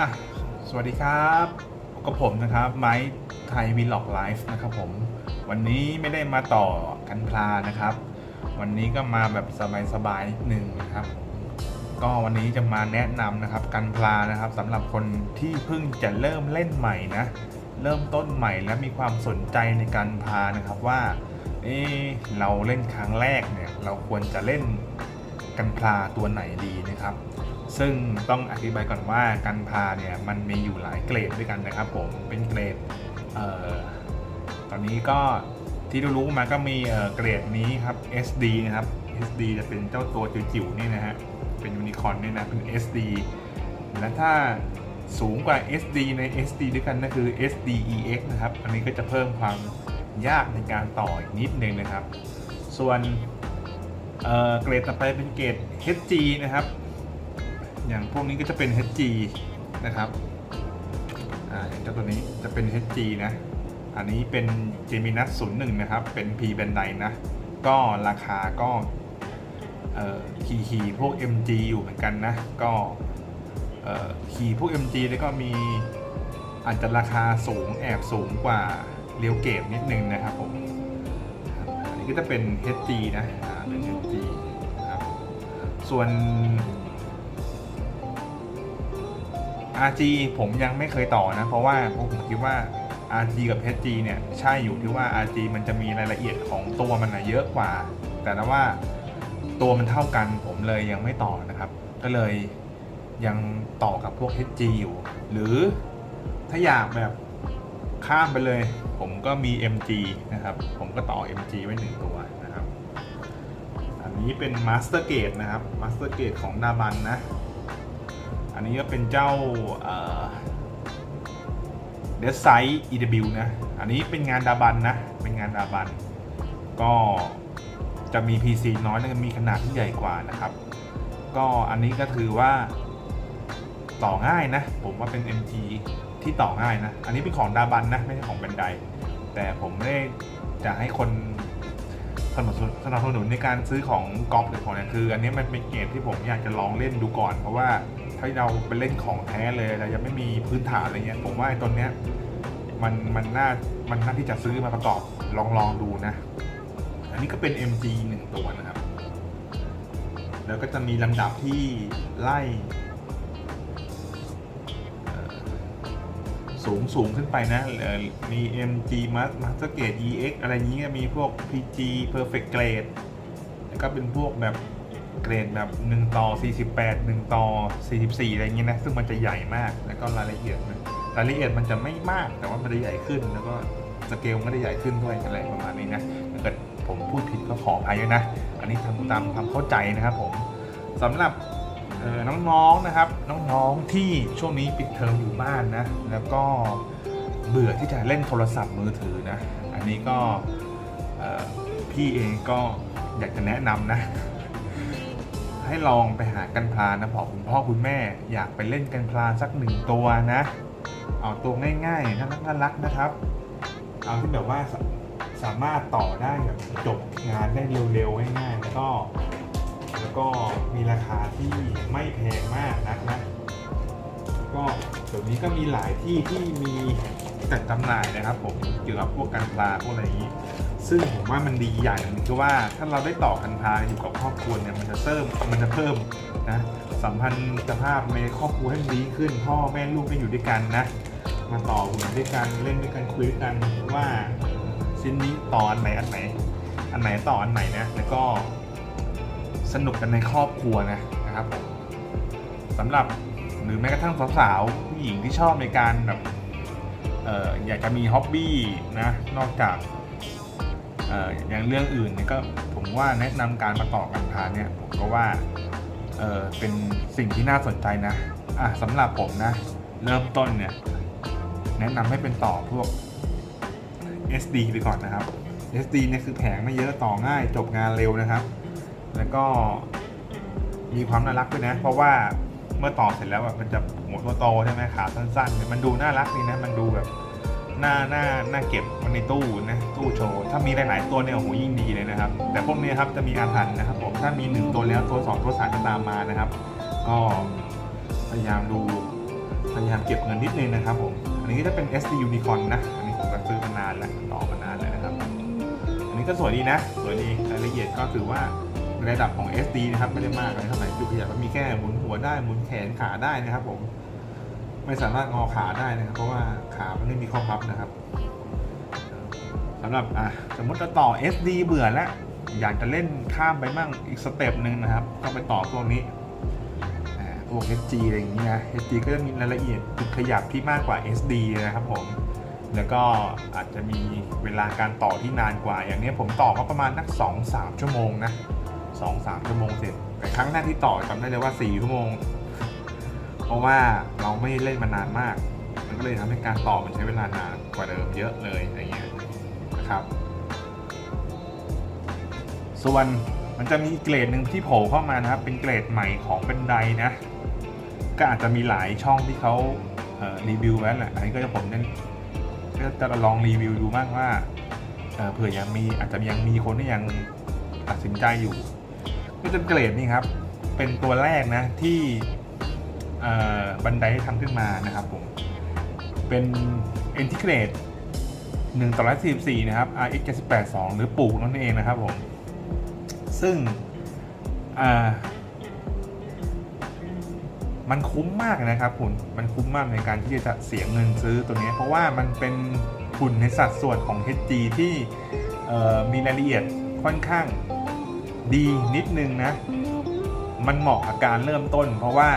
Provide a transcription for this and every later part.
อะสวัสดีครับกับผมนะครับไม้ไทยวีล็อกไลฟ์นะครับผม วันนี้ไม่ได้มาต่อกันพลานะครับ วันนี้ก็มาแบบสบายๆนิดนึงนะครับ ก็วันนี้จะมาแนะนำนะครับกันพลานะครับสำหรับคนที่เพิ่งจะเริ่มเล่นใหม่นะเริ่มต้นใหม่และมีความสนใจในการพานะครับว่าเอะเราเล่นครั้งแรกเนี่ยเราควรจะเล่นกันพลาตัวไหนดีนะครับ ซึ่งต้องอธิบายก่อนว่ากันพาเนี่ยมันมีอยู่หลายเกรดด้วยกันนะครับผมเป็นเกรดออตอนนี้ก็ที่รู้มาก็มีเเกรดนี้ครับ SD นะครับ SD จะเป็นเจ้าตัวจิ๋วๆนี่นะฮะเป็นยูนิคอร์นนี่นะเป็น SD และถ้าสูงกว่า SD ใน SD ด้วยกันก็คือ SDEX นะครับ อันนี้ก็จะเพิ่มความยากในการต่ออีกนิดนึงนะครับ ส่วนเเกรดต่อไปเป็นเกรด HG นะครับ อย่างพวกนี้ก็จะเป็น HG นะครับอ่าอย่างเจ้าตัวนี้จะเป็น HG นะ อันนี้เป็น Geminus 01 นะครับ เป็น P Bandai นะ ก็ราคาก็เอ่อคีย์คีย์พวก MG อยู่เหมือนกันนะ ก็เอ่อคีย์พวก MG แล้วก็มีอาจจะราคาสูงแอบสูงกว่าเรียวเกตนิดนึงนะครับผม อันนี้ก็จะเป็น HG นะอ่าเป็น HG นะครับ ส่วน RG ผมยังไม่เคยต่อนะ เพราะว่าผมคิดว่า RG กับ HG เนี่ย ใช่อยู่ที่ว่า RG มันจะมีรายละเอียดของตัวมันนะเยอะกว่า แต่นะว่าตัวมันเท่ากันผมเลยยังไม่ต่อนะครับ ก็เลยยังต่อกับพวก HG อยู่ หรือถ้าอยากแบบข้ามไปเลย ผมก็มี MG นะครับ ผมก็ต่อ MG ไว้หนึ่งตัวนะครับ อันนี้เป็น Master Gate นะครับ Master Gate ของนาบันนะ อันนี้ก็เป็นเจ้าเดสไซ EW นะ อันนี้เป็นงานดาบันนะ เป็นงานดาบัน ก็จะมี PC น้อยและมีขนาดที่ใหญ่กว่านะครับ ก็อันนี้ก็ถือว่าต่อง่ายนะ ผมว่าเป็น MG ที่ต่อง่ายนะ อันนี้เป็นของดาบันนะ ไม่ใช่ของแบนได แต่ผมไม่ได้จะให้คนสนับสนุนสนับสนุนในการซื้อของกอล์ฟหรือของเนี่ยคือ อันนี้มันเป็นเกมที่ผมอยากจะลองเล่นดูก่อน เพราะว่า ถ้าเราไปเล่นของแท้เลยเรายังไม่มีพื้นฐานอะไรเงี้ยผมว่าไอ้ตัวเนี้ยมันมันน่ามันน่าที่จะซื้อมาประกอบลองลองดูนะ อันนี้ก็เป็น MG หนึ่งตัวนะครับ แล้วก็จะมีลำดับที่ไล่สูงสูงขึ้นไปนะเอ่อมี MG Master Grade EX อะไรอย่างนี้ก็มีพวก PG Perfect Grade แล้วก็เป็นพวกแบบ เกรดแบบ 1 ต่อ 48 1 ต่อ 44 อะไรอย่างนี้นะ ซึ่งมันจะใหญ่มากแล้วก็รายละเอียดมันรายละเอียดมันจะไม่มากแต่ว่ามันจะใหญ่ขึ้น แล้วก็สเกลมันก็จะใหญ่ขึ้นด้วยอะไรประมาณนี้นะถ้าเกิดผมพูดผิดก็ขออภัยด้วยนะ อันนี้ทำตามความเข้าใจนะครับผมสำหรับน้องๆนะครับ น้องๆที่ช่วงนี้ปิดเทอมอยู่บ้านนะ แล้วก็เบื่อที่จะเล่นโทรศัพท์มือถือนะ อันนี้ก็พี่เองก็อยากจะแนะนำนะ ให้ลองไปหากันพลานะบอกคุณพ่อคุณแม่ อยากไปเล่นกันพลาสักหนึ่งตัวนะ เอาตัวง่ายๆน่ารักน่ารักนะครับ เอาที่แบบว่าสาสามารถต่อได้แบบจบงานได้เร็วๆง่ายๆแล้วก็ แล้วก็มีราคาที่ไม่แพงมากนักนะก็เดี๋ยวนี้ก็มีหลายที่ที่มีจัดจำหน่ายนะครับผมเกี่ยวกับพวกการพลาพวกอะไรอย่างนี้ ซึ่งผมว่ามันดีอย่างหนึงคือว่าถ้าเราได้ต่อกันพาอยู่กับครอบครัวเนี่ยมันจะเพิ่มมันจะเพิ่มนะสัมพันธภาพในครอบครัวให้ดีขึ้น พ่อแม่ลูกได้อยู่ด้วยกันนะ มาต่อหุ่นด้วยกันเล่นด้วยกันคุยด้วยกันว่าชิ้นนี้ต่ออันไหนอันไหน อันไหนต่ออันไหนนะแล้วก็สนุกกันในครอบครัวนะนะครับผมสำหรับหรือแม้กระทั่งสาวๆผู้หญิงที่ชอบในการแบบอออยากจะมีฮ็อบบี้นะนอกจาก อย่างเรื่องอื่นเนี่ยก็ผมว่าแนะนำการมาต่อกันพาเนี่ยผมก็ว่าเออเป็นสิ่งที่น่าสนใจนะอะสำหรับผมนะ เริ่มต้นเนี่ย แนะนำให้เป็นต่อพวก SD ไปก่อนนะครับ SD เนี่ยคือแผงไม่เยอะต่อง่ายจบงานเร็วนะครับ แล้วก็มีความน่ารักด้วยนะ เพราะว่าเมื่อต่อเสร็จแล้วอะมันจะหัวโตๆใช่ไหมขาสั้นๆ มันดูน่ารักดีนะ มันดูแบบ น้าหน้าหน้าเก็บไว้ในตู้นะตู้โชว์ ถ้ามีหลายๆตัวเนี่ยโอ้โหยิ่งดีเลยนะครับ แต่พวกนี้ครับจะมีอาถรรพ์นะครับผมถ้ามีหนึ่งตัวแล้วตัวสองตัวสามจะตามมานะครับ ก็พยายามดูพยายามเก็บเงินนิดนึงนะครับผมอันนี้ก็จะเป็น SD Unicorn นะ อันนี้ผมก็ซื้อมานานแล้วต่อมานานแล้วนะครับ อันนี้ก็สวยดีนะ สวยดีรายละเอียดก็ถือว่าในระดับของ SD นะครับไม่ได้มากอะไรเท่าไหร่จุดขยับมันมีแค่หมุนหัวได้หมุนแขนขาได้นะครับผม ไม่สามารถงอขาได้นะครับ เพราะว่าขามันไม่มีข้อพับนะครับสำหรับอะสมมติเราต่อ SD เบื่อแล้ว อยากจะเล่นข้ามไปมั่งอีกสเต็ปหนึ่งนะครับก็ไปต่อพวกนี้อ่าพวก HG อะไรอย่างนี้นะ HG ก็จะมีรายละเอียดจุดขยับที่มากกว่า SD นะครับผม แล้วก็อาจจะมีเวลาการต่อที่นานกว่า อย่างนี้ผมต่อก็ประมาณนัก 2 3 ชั่วโมงนะ 2 3 ชั่วโมงเสร็จ แต่ครั้งแรกที่ต่อจำได้เลยว่า 4 ชั่วโมง ราะว่าเราไม่เล่นมานานมาก มันก็เลยทำให้การต่อมันใช้เวลานานกว่าเดิมเยอะเลยอย่างเงี้ยนะครับ ส่วนมันจะมีเกรดหนึ่งที่โผล่เข้ามานะครับ เป็นเกรดใหม่ของบันไดนะ ก็อาจจะมีหลายช่องที่เขาเอ่อรีวิวไว้แหละ อันนี้ก็จะผมเน้นก็จะลองรีวิวดูบ้างว่าเผื่อยังมีอาจจะยังมีคนที่ยังตัดสินใจอยู่ ก็จะเกรดนี่ครับ เป็นตัวแรกนะที่ บันไดทำขึ้นมานะครับผม เป็นเอนทิเกรด1ต่อ144 นะครับ RX 782 หรือปู่นั่นเองนะครับผม ซึ่งมันคุ้มมากนะครับคุณ มันคุ้มมากในการที่จะเสียเงินซื้อตัวนี้ เพราะว่ามันเป็นหุ่นในสัดส่วนของ HG ที่มีรายละเอียดค่อนข้างดีนิดนึงนะ มันเหมาะกับการเริ่มต้น เพราะว่า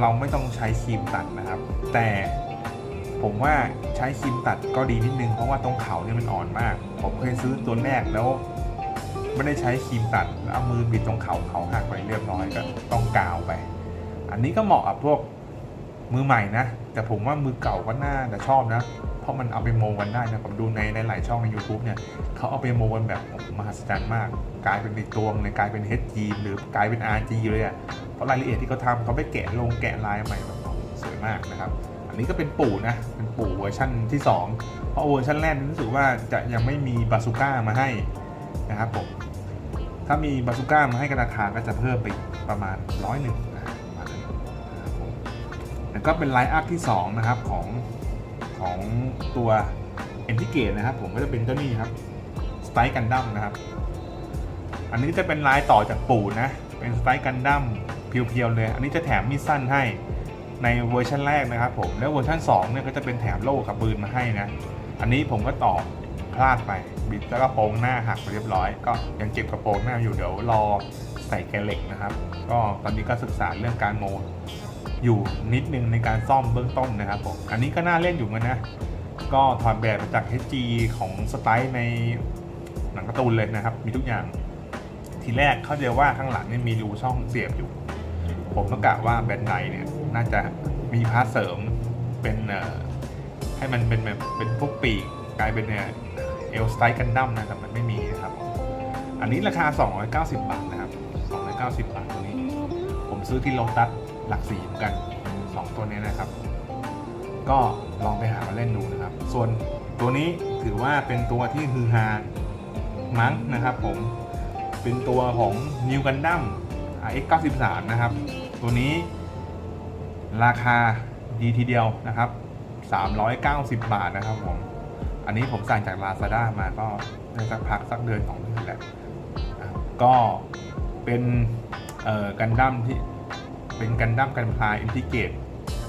เราไม่ต้องใช้ครีมตัดนะครับ แต่ผมว่าใช้ครีมตัดก็ดีนิดนึงเพราะว่าตรงเขาเนี่ยมันอ่อนมาก ผมเคยซื้อตัวแรกแล้วไม่ได้ใช้ครีมตัดเอามือบิดตรงเขาเขาหักไปเรียบร้อยก็ต้องกาวไป อันนี้ก็เหมาะกับพวกมือใหม่นะ แต่ผมว่ามือเก่าก็น่าจะชอบนะ ราะมันเอาไปโมกันได้นะผมดูในในหลายช่องใน YouTube เนี่ยเขาเอาไปโมกันแบบมหัศจรรย์มาก กลายเป็นอีกตัวเลยกลายเป็น HG หรือกลายเป็น RG เลยอะ่ะเพราะรายละเอียดที่เขาทำเขาไปแกะลงแกะลายใหม่แบบสวยมากนะครับ อันนี้ก็เป็นปู่นะเป็นปู่เวอร์ชั่นที่ 2 เพราะเวอร์ชันแรกรู้สึกว่าจะยังไม่มีบาซูก้ามาให้นะครับผมถ้ามีบาซูก้ามาให้กันราคาก็จะเพิ่มไปประมาณร้อยหนึ่งนะประมาณนั้นนะครับผมแล้วก็เป็นไลน์อัพที่ 2 นะครับของ ของตัวเอ็นทิเกตนะครับ ผมก็จะเป็นเจ้านี่ครับสไตล์กันดั้มนะครับ อันนี้จะเป็นลายต่อจากปู่นะ เป็นสไตล์กันดั้มเพียวๆเลย อันนี้จะแถมมีดสั้นให้ในเวอร์ชันแรกนะครับผม แล้วเวอร์ชัน2เนี่ยก็จะเป็นแถมโล่กับปืนมาให้นะ อันนี้ผมก็ต่อพลาดไปบิดแล้วก็โปรงหน้าหักไปเรียบร้อย ก็ยังเก็บกระโปรงหน้าอยู่เดี๋ยวรอใส่แกเหล็กนะครับ ก็ตอนนี้ก็ศึกษาเรื่องการโม อยู่นิดนึงในการซ่อมเบื้องต้นนะครับผม อันนี้ก็น่าเล่นอยู่เหมือนนะ ก็ถอดแบบมาจาก HG ของสไตล์ในหนังการ์ตูนเลยนะครับ มีทุกอย่าง ทีแรกเขาเดียวว่าข้างหลังนี่มีรูช่องเสียบอยู่ ผมก็กะว่าแบนไดเนี่ยน่าจะมีพาร์ทเสริมเป็นเอ่อให้มันเป็นแบบเป็นพวกปีกกลายเป็นเนี่ยเอลสไตล์กันดั้มนะแต่มันไม่มีนะครับ อันนี้ราคา 290 บาทนะครับ 290 บาทตัวนี้ ผมซื้อที่โลตัส หลักสี่เหมือนกัน 2 ตัวนี้นะครับ ก็ลองไปหามาเล่นดูนะครับ ส่วนตัวนี้ถือว่าเป็นตัวที่ฮือฮามั้งนะครับผมเป็นตัวของ New Gundam RX 93นะครับ ตัวนี้ราคาดีทีเดียวนะครับ 390 บาทนะครับผม อันนี้ผมสั่งจาก Lazada มาก็ได้สักพักสักเดือนของเดือนแหละนะครับก็เป็นเอ่อกันดั้มที่ เป็นกันดั้มกันพลายอินทิเกต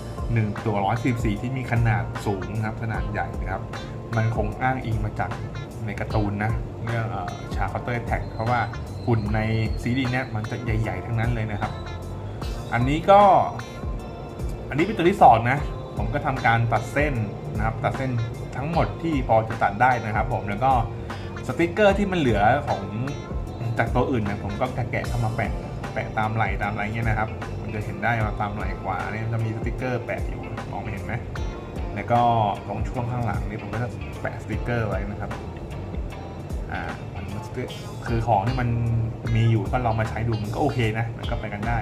1ตัว114ที่มีขนาดสูงนะครับขนาดใหญ่นะครับ มันคงอ้างอิงมาจากในการ์ตูนนะเรื่องชาคอเตอร์แท็กเพราะว่าหุ่นในซีรีส์นี้มันจะใหญ่ ๆ ทั้งนั้นเลยนะครับ อันนี้ก็อันนี้เป็นตัวที่สองนะผมก็ทำการตัดเส้นนะครับ ตัดเส้นทั้งหมดที่พอจะตัดได้นะครับ ผมแล้วก็สติกเกอร์ที่มันเหลือของจากตัวอื่นเนี่ยผมก็แกะเข้ามาแปะแปะตามไหลตามอะไรเงี้ยนะครับ จะเห็นได้ว่าตามไหล่ขวาเนี่ยจะมีสติกเกอร์แปะอยู่มองไม่เห็นไหมแล้วก็ตรงช่วงข้างหลังนี่ผมก็จะแปะสติกเกอร์ไว้นะครับอ่ามันคือของที่มันมีอยู่ก็ลองมาใช้ดูมันก็โอเคนะมันก็ไปกันได้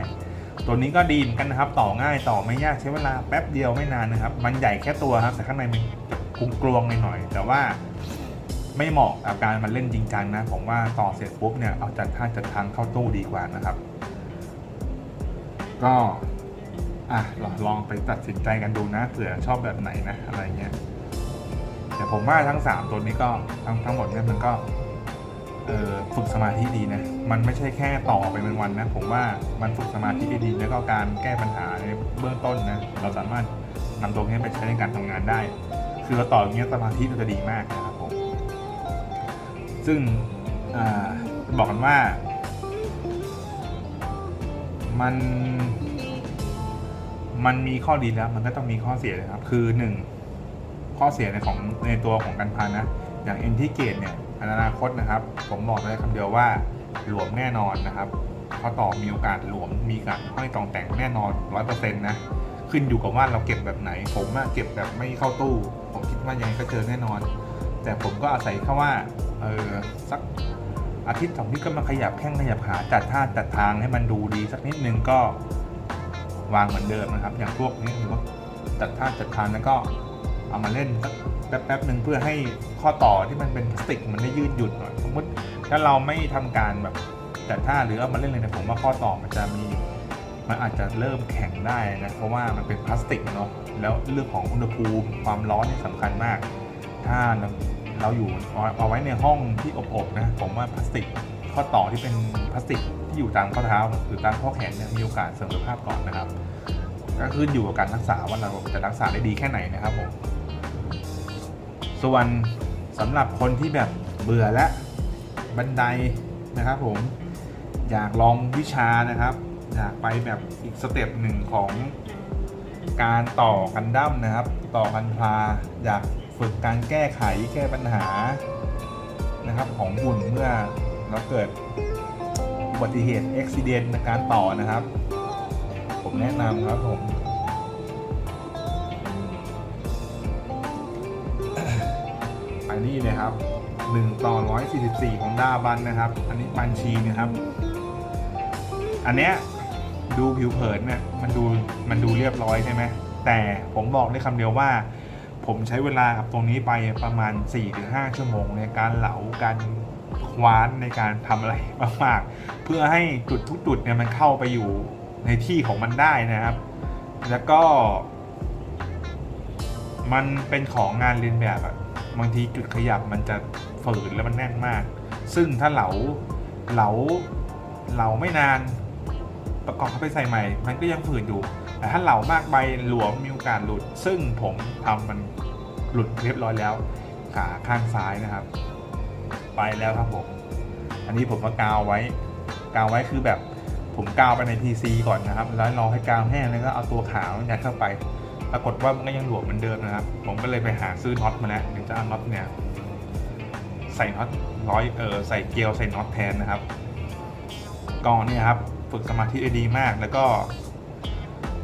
ตัวนี้ก็ดีเหมือนกันนะครับ ต่อง่ายต่อไม่ยากใช้เวลาแป๊บเดียวไม่นานนะครับ มันใหญ่แค่ตัวครับแต่ข้างในมันจะกลวงหน่อยแต่ว่าไม่เหมาะกับการมันเล่นจริงจังนะ ผมว่าต่อเสร็จปุ๊บเนี่ยเอาจัดท่าจัดทางเข้าตู้ดีกว่านะครับ ก็อะลองไปตัดสินใจกันดูนะเผื่อชอบแบบไหนนะอะไรเงี้ยแต่ผมว่าทั้ง 3 ตัวนี้ก็ทั้งทั้งหมดเนี่ยมันก็ฝึกสมาธิดีนะ มันไม่ใช่แค่ต่อไปเป็นวันนะ ผมว่ามันฝึกสมาธิได้ดี แล้วก็การแก้ปัญหาในเบื้องต้นนะ เราสามารถนำตรงนี้ไปใช้ในการทำงานได้ คือเราต่ออย่างเงี้ยสมาธิเราจะดีมากนะครับผม ซึ่งอบอกกันว่า มัน มันมีข้อดีแล้ว มันก็ต้องมีข้อเสียนะครับ คือหนึ่งข้อเสียในของในตัวของการพานนะ อย่างเอ็นที่เกตเนี่ยอนาคตนะครับ ผมบอกได้คำเดียวว่าหลวมแน่นอนนะครับข้อต่อมีโอกาสหลวมมีการห้อยตองแต่งแน่นอนร้อยเปอร์เซ็นต์นะขึ้นอยู่กับว่าเราเก็บแบบไหน ผมอะเก็บแบบไม่เข้าตู้ ผมคิดว่ายังไงก็เจอแน่นอน แต่ผมก็อาศัยแค่ว่าเออสัก อาทิตย์สองอาที่ก็มาขยับแข้งขยับขาจัดท่าจัดทางให้มันดูดีสักนิดนึงก็วางเหมือนเดิมนะครับ อย่างพวกนี้ผมก็จัดท่าจัดทางแล้วก็เอามาเล่นสักแป๊บๆหนึ่งเพื่อให้ข้อต่อที่มันเป็นพลาสติกมันได้ยืดหยุ่นหน่อยสมมติถ้าเราไม่ทำการแบบจัดท่าหรือเอามาเล่นเลยเนะผมว่าข้อต่อมันจะมีมันอาจจะเริ่มแข็งได้นะเพราะว่ามันเป็นพลาสติกเนาะแล้วเรื่องของอุณหภูมิความร้อนนี่สำคัญมาก ถ้า เราอยู่เอาไว้ในห้องที่อบๆนะผมว่าพลาสติกข้อต่อที่เป็นพลาสติกที่อยู่ตามข้อเท้าหรือตามข้อแขนเนี่ยมีโอกาสเสื่อมสภาพก่อนนะครับ ก็ขึ้นอยู่กับการรักษาว่าเราจะรักษาได้ดีแค่ไหนนะครับผมส่วนสำหรับคนที่แบบเบื่อและบันไดนะครับผมอยากลองวิชานะครับ อยากไปแบบอีกสเต็ปหนึ่งของการต่อกันดั้มนะครับ ต่อกันพลาอยาก ฝึกการแก้ไขแก้ปัญหานะครับของหุ่นเมื่อเราเกิดอุบัติเหตุอุบิเหตุในการต่อนะครับ ผมแนะนำครับผมอันนี้เลยครับ1ต่อ 144 ของดาบันนะครับ อันนี้บัญชีนะครับ อันเนี้ยดูผิวเผินเนี่ยมันดูมันดูเรียบร้อยใช่ไหมแต่ผมบอกได้คำเดียวว่า ผมใช้เวลากับตรงนี้ไปประมาณ 4-5 ชั่วโมง ในการเหลาการคว้านในการทำอะไรมากๆ เพื่อให้จุดทุกจุดเนี่ยมันเข้าไปอยู่ในที่ของมันได้นะครับ แล้วก็ มันเป็นของงานเรียนแบบอะบางทีจุดขยับมันจะฝืนแล้วมันแน่นมาก ซึ่งถ้าเหลาเหลาเหลาไม่นาน ประกอบเข้าไปใส่ใหม่ มันก็ยังฝืนอยู่แต่ถ้าเหลามากไปหลวมมีโอกาสหลุด ซึ่งผมทำมัน หลุดเรียบร้อยแล้ว ขาข้างซ้ายนะครับ ไปแล้วครับผม อันนี้ผมก็กาวไว้ กาวไว้คือแบบผมกาวไปใน PC ก่อนนะครับ แล้วรอให้กาวแห้งแล้วก็เอาตัวขาวยัดเข้าไป ปรากฏว่ามันก็ยังหลวมเหมือนเดิมนะครับ ผมก็เลยไปหาซื้อน็อตมาแล้วเดี๋ยวจะเอาน็อตเนี่ยใส่น็อตร้อยเออใส่เกลียวใส่น็อตแทนนะครับก่อนเนี่ยครับ ฝึกสมาธิได้ดีมากแล้วก็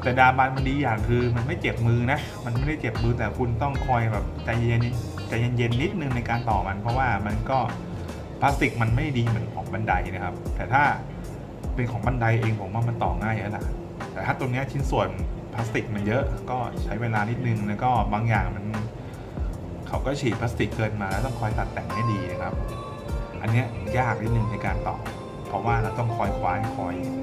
แต่ดาบันมันดีอย่างคือมันไม่เจ็บมือนะ มันไม่ได้เจ็บมือแต่คุณต้องคอยแบบใจเย็นใจเย็นๆนิดนึงในการต่อมัน เพราะว่ามันก็พลาสติกมันไม่ดีเหมือนของบันไดนะครับ แต่ถ้าเป็นของบันไดเองผมว่ามันต่อง่ายแล้วล่ะแต่ถ้าตัวนี้ชิ้นส่วนพลาสติกมันเยอะก็ใช้เวลานิดนึงแล้วก็บางอย่างมันเขาก็ฉีดพลาสติกเกินมาแล้วต้องคอยตัดแต่งให้ดีนะครับ อันนี้ยากนิดนึงในการต่อ เพราะว่าเราต้องคอยคว้านคอยเอ่อ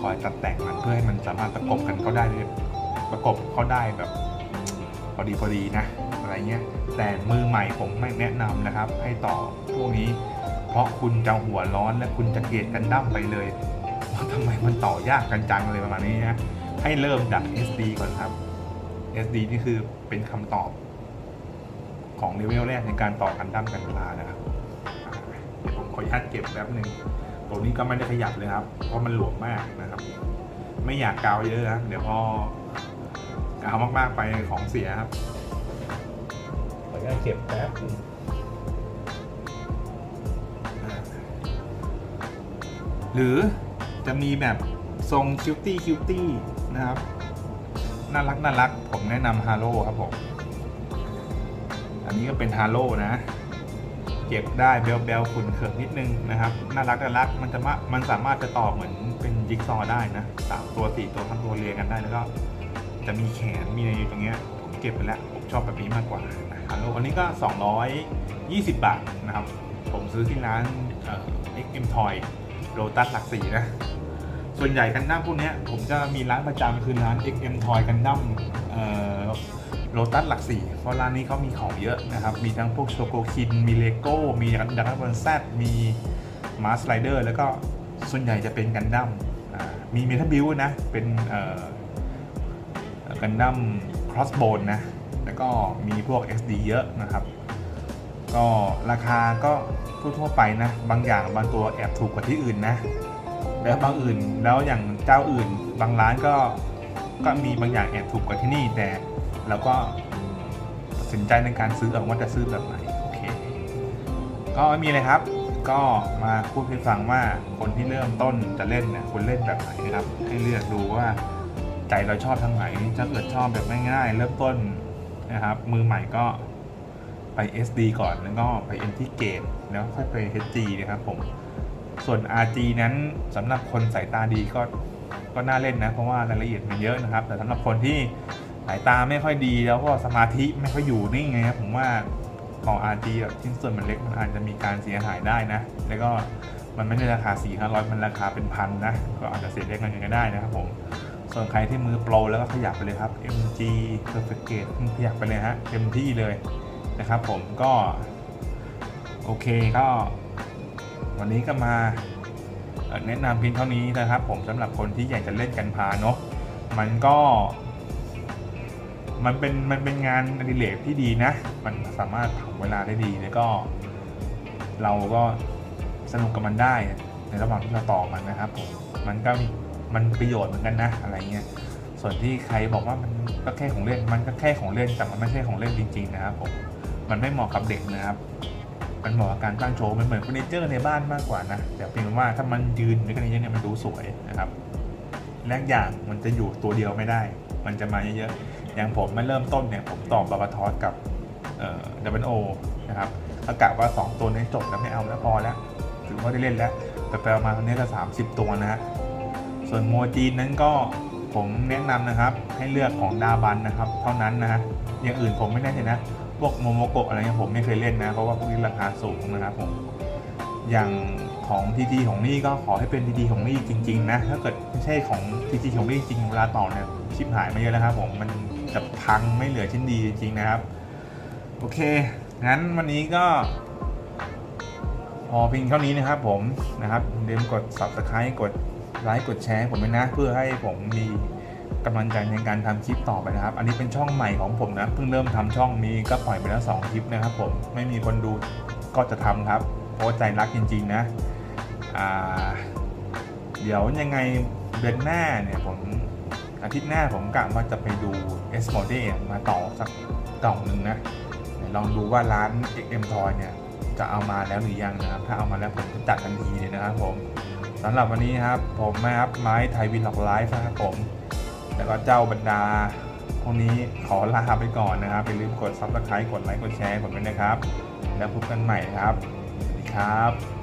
คอยตัดแต่งมันเพื่อให้มันสามารถประกบกันเข้าได้ด้ประกบเข้าได้แบบพอดีพอดีนะอะไรเงี้ยแต่มือใหม่ผมไม่แนะนำนะครับ ให้ต่อพวกนี้ เพราะคุณจะหัวร้อนและคุณจะเกลียดกันดั้มไปเลยว่าทำไมมันต่อยากกันจังเลยประมาณนี้นะให้เริ่มจาก SD ก่อนครับ SD นี่คือเป็นคำตอบของเลเวลแรกในการต่อกันดั้มกันเวลานะครับเดี๋ยวผมขออนุญาตเก็บแป๊บหนึ่ง ตัวนี้ก็ไม่ได้ขยับเลยครับ เพราะมันหลวมมากนะครับ ไม่อยากกาวเยอะนะเดี๋ยวพอกาวมากๆไปของเสียครับขออนุญาตเก็บแป๊บหนึ่งอ่าหรือจะมีแบบทรงคิวตี้คิวตี้นะครับ น่ารักน่ารักผมแนะนำฮาโลครับผม อันนี้ก็เป็นฮาโลนะ เก็บได้เบลเบลฝุ่นเขิบนิดนึงนะครับน่ารักน่ารักมันจะมามันสามารถจะต่อเหมือนเป็นจิ๊กซอว์ได้นะสามตัวสี่ตัวทั้งตัวเรียงกันได้แล้วก็จะมีแขนมีอะไรอยู่ตรงเนี้ยผมเก็บไปแล้วผมชอบแบบนี้มากกว่าฮาโลอันนี้ก็ 220 บาทนะครับ ผมซื้อที่ร้านเอ่อ XM Toy โ o ตัสหลักสี่นะส่วนใหญ่กันดั้มพวกนี้ผมจะมีร้านประจำคือร้าน XM Toy กันดั้มเอ่อ โลตัสหลักสี่เพราะร้านนี้เขามีของเยอะนะครับ มีทั้งพวกโชโกคิน มีเลโก้ มีดักดักบอลแซดมีมาสไลเดอร์แล้วก็ส่วนใหญ่จะเป็นกันดั้มมีเมทัลบิวนะ เป็นกันดั้มครอสโบนนะ แล้วก็มีพวก SD เยอะนะครับ ก็ราคาก็ทั่วๆไปนะ บางอย่างบางตัวแอบถูกกว่าที่อื่นนะ แล้วบางอื่นแล้วอย่างเจ้าอื่น บางร้านก็ก็มีบางอย่างแอบถูกกว่าที่นี่แต่ เราก็ตัดสินใจในการซื้ออว่าจะซื้อแบบไหนโอเค ก็ไม่มีเลยครับ ก็มาพูดให้ฟังว่าคนที่เริ่มต้นจะเล่นเนี่ยควรเล่นแบบไหนนะครับ ให้เลือกดูว่าใจเราชอบทางไหนถ้าเกิดชอบแบบง่ายๆเริ่มต้นนะครับ มือใหม่ก็ไป SD ก่อนแล้วก็ไป n t g a t e แล้วค่อยไป HG นะครับผม ส่วน RG นั้นสำหรับคนสายตาดีก็ก็น่าเล่นนะ เพราะว่ารายละเอียดมันเยอะนะครับ แต่สำหรับคนที่ สายตาไม่ค่อยดีแล้วก็สมาธิไม่ค่อยอยู่นิ่ไงครับผมว่าของ RG อะชิ้นส่วนมันเล็กมันอาจจะมีการเสียหายได้นะ แล้วก็มันไม่ได้ราคา 4 5 0 0 มันราคาเป็นพันนะ ก็อาจจะเสียเล็กกันก็ได้นะครับผม ส่วนใครที่มือโปรแล้วก็ขยับไปเลยครับ MG Perfect Gate ขยับไปเลยฮะเต็มที่เลยนะครับผมก็ โอเคก็ วันนี้ก็มาแนะนำเพียงเท่านี้นะครับผมสำหรับคนที่อยากจะเล่นกันพาเนาะมันก็ มันเป็นมันเป็นงานอดิเรกที่ดีนะ มันสามารถเผาเวลาได้ดีแล้วก็ เราก็สนุกกับมันได้ในระหว่างที่เราต่อมันนะครับผมมันก็มีมันประโยชน์เหมือนกันนะอะไรเงี้ยส่วนที่ใครบอกว่ามันก็แค่ของเล่นมันก็แค่ของเล่นแต่มันไม่ใช่ของเล่นจริง ๆ นะครับผมมันไม่เหมาะกับเด็กนะครับ มันเหมาะกับการตั้งโชว์มันเหมือนเฟอร์นิเจอร์ในบ้านมากกว่านะแต่เพียงแต่ว่าถ้ามันยืนด้วยกันเยอะเนี่ยมันดูสวยนะครับและอีกอย่างมันจะอยู่ตัวเดียวไม่ได้ มันจะมาเยอะๆ อย่างผมมาเริ่มต้นเนี่ยผมต่อบาบาทอสกับเอ่อดับเบิลโอนะครับอากาศว่า 2 ตัวนี้จบแล้วไม่เอาแล้วพอแล้วถือว่าได้เล่นแล้ว แต่ไปๆมาครั้งนี้ก็ 30 ตัวนะฮะส่วนโมจีนนั้นก็ผมแนะนำนะครับ ให้เลือกของดาบันนะครับ เท่านั้นนะฮะอย่างอื่นผมไม่แน่ใจนะ พวกโมโมโกะอะไรเงี้ยผมไม่เคยเล่นนะ เพราะว่าพวกนี้ราคาสูงนะครับผมอย่างของทีทีของนี่ก็ขอให้เป็นทีทีของนี่จริง ๆ นะ ถ้าเกิดไม่ใช่ของทีทีของนี่จริงเวลาต่อเนี่ยชิปหายมาเยอะแล้วครับผมมัน จะพังไม่เหลือชิ้นดีจริงๆนะครับ โอเค งั้นวันนี้ก็พอเพียงเท่านี้นะครับผมนะครับอย่าลืมกด subscribe กดไลค์กดแชร์ผมด้วยนะ เพื่อให้ผมมีกำลังใจในการทำคลิปต่อไปนะครับ อันนี้เป็นช่องใหม่ของผมนะ เพิ่งเริ่มทำช่องนี้ก็ปล่อยไปแล้ว2คลิปนะครับผม ไม่มีคนดูก็จะทำครับ เพราะว่าใจรักจริง ๆ นะอ่าเดี๋ยวยังไงเดือนหน้าเนี่ยผมอาทิตย์หน้าผมกะว่าจะไปดู S m o d e มาต่อสักกล่องหนึ่งนะลองดูว่าร้าน XM Toy เนี่ยจะเอามาแล้วหรือยังนะครับ ถ้าเอามาแล้วผมจะจัดทันทีเลยนะครับผมสำหรับวันนี้ครับผมนะครับไม้ไทยวินหลอกไลฟ์นะครับผม แล้วก็เจ้าบรรดาพวกนี้ขอลาไปก่อนนะครับอย่าลืมกด subscribe กดไลค์กดแชร์ผมด้วยนะครับ แล้วพบกันใหม่ครับ สวัสดีครับ